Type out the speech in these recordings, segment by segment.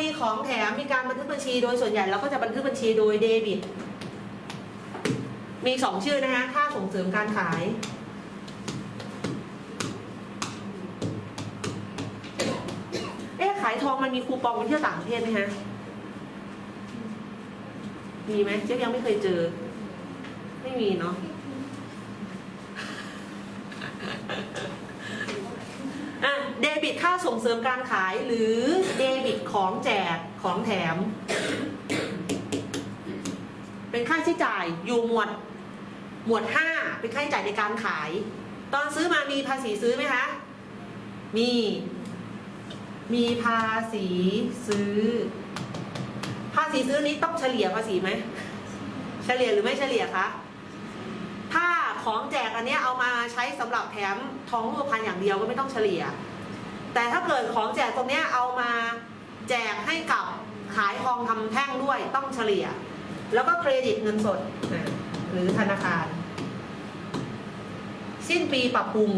ณีของแถมมีการบันทึกบัญชีโดยส่วนใหญ่เราก็จะบันทึกบัญชีโดยเดบิต มีสองชื่อนะคะค่าส่งเสริมการขาย เอ๊ะขายทองมันมีคูปองไปเที่ยวต่างประเทศไหมฮะ มีไหมเจ๊ยังไม่เคยเจอ ไม่มีเนาะ อะเดบิต ค่าส่งเสริมการขายหรือเดบิตของแจกของแถม เป็นค่าใช้จ่ายอยู่หมวดหมวดห้าเป็นค่าใช้จ่ายในการขาย ตอนซื้อมามีภาษีซื้อไหมคะ มี มีภาษีซื้อ ภาษีซื้อนี้ต้องเฉลี่ยภาษีไหม เฉลี่ยหรือไม่เฉลี่ยคะถ้าของแจกอันนี้เอามาใช้สำหรับแถมทองรูปพรรณอย่างเดียวก็ไม่ต้องเฉลี่ย แต่ถ้าเกิดของแจกตรงนี้เอามาแจกให้กับขายทองคำแท่งด้วยต้องเฉลี่ย แล้วก็เครดิตเงินสด หรือธนาคาร สิ้นปีปรับปรุง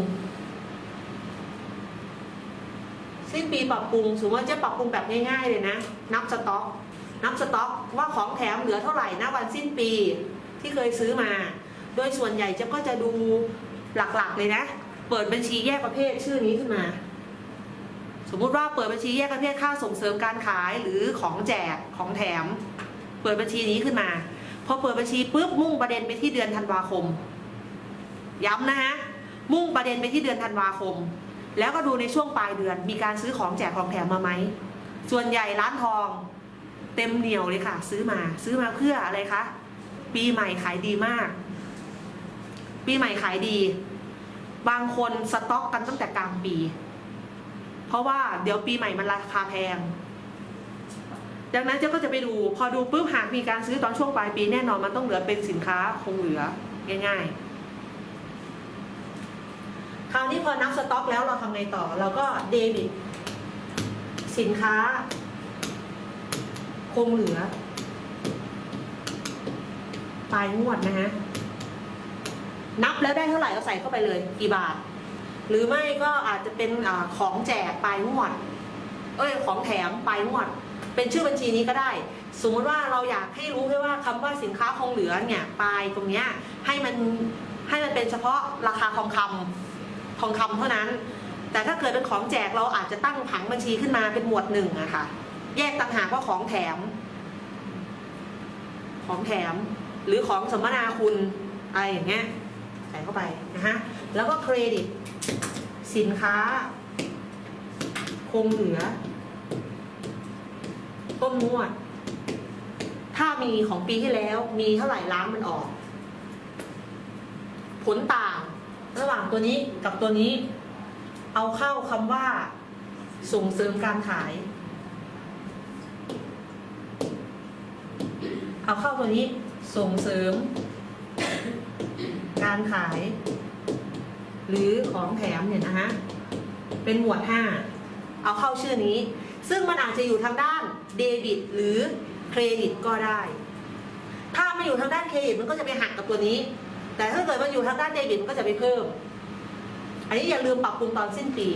สิ้นปีปรับปรุงสมมติว่าจะปรับปรุงแบบง่ายๆเลยนะ นับสต็อก นับสต็อกว่าของแถมเหลือเท่าไหร่นะวันสิ้นปีที่เคยซื้อมา โดยส่วนใหญ่เจะก็จะดูหลักๆเลยนะ เปิดบัญชีแยกประเภทชื่อนี้ขึ้นมา สมมุติว่าเปิดบัญชีแยกประเภทค่าส่งเสริมการขายหรือของแจกของแถม เปิดบัญชีนี้ขึ้นมาพอเปิดบัญชีปุ๊บมุ่งประเด็นไปที่เดือนธันวาคม ย้ำนะฮะมุ่งประเด็นไปที่เดือนธันวาคม แล้วก็ดูในช่วงปลายเดือนมีการซื้อของแจกของแถมมาไหมส่วนใหญ่ร้านทอง เต็มเหนียวเลยค่ะ ซื้อมาซื้อมาเพื่ออะไรคะปีใหม่ขายดีมาก ปีใหม่ขายดี บางคนสต็อกกันตั้งแต่กลางปี เพราะว่าเดี๋ยวปีใหม่มันราคาแพง ดังนั้นเจ้าก็จะไปดู พอดูปุ๊บหากมีการซื้อตอนช่วงปลายปีแน่นอนมันต้องเหลือเป็นสินค้าคงเหลือง่ายๆ คราวนี้พอนับสต็อกแล้วเราทำไงต่อ เราก็เดบิตสินค้า คงเหลือปลายงวดนะฮะนับแล้วได้เท่าไหร่เราใส่เข้าไปเลย กี่บาท หรือไม่ก็อาจจะเป็นอของแจกปลายงวด เอ้ยของแถมปลายงวด เป็นชื่อบัญชีนี้ก็ได้ สมมติว่าเราอยากให้รู้แค่ว่าคำว่าสินค้าคงเหลือเนี่ยปลายตรงเนี้ยให้มันให้มันเป็นเฉพาะราคาทองคำทองคำเท่านั้น แต่ถ้าเกิดเป็นของแจกเราอาจจะตั้งผังบัญชีขึ้นมาเป็นหมวดหนึ่งอะค่ะ แยกต่างหากว่าของแถม ของแถม หรือของสมนาคุณอะไรอย่างเงี้ย ส่เข้าไปนะฮะ แล้วก็เครดิต สินค้า คงเหลือ ต้นงวด ถ้ามีของปีที่แล้ว มีเท่าไหร่ล้างมันออก ผลต่างระหว่างตัวนี้กับตัวนี้ เอาเข้าคำว่า ส่งเสริมการขาย เอาเข้าตัวนี้ส่งเสริม การขาย หรือของแถมเนี่ยนะฮะเป็นหมวด 5 เอาเข้าชื่อนี้ ซึ่งมันอาจจะอยู่ทางด้านเดบิตหรือเครดิตก็ได้ ถ้ามันอยู่ทางด้านเครดิตมันก็จะไปหักกับตัวนี้ แต่ถ้าเกิดมันอยู่ทางด้านเดบิตมันก็จะไปเพิ่ม อันนี้อย่าลืมปรับปรุงตอนสิ้นปี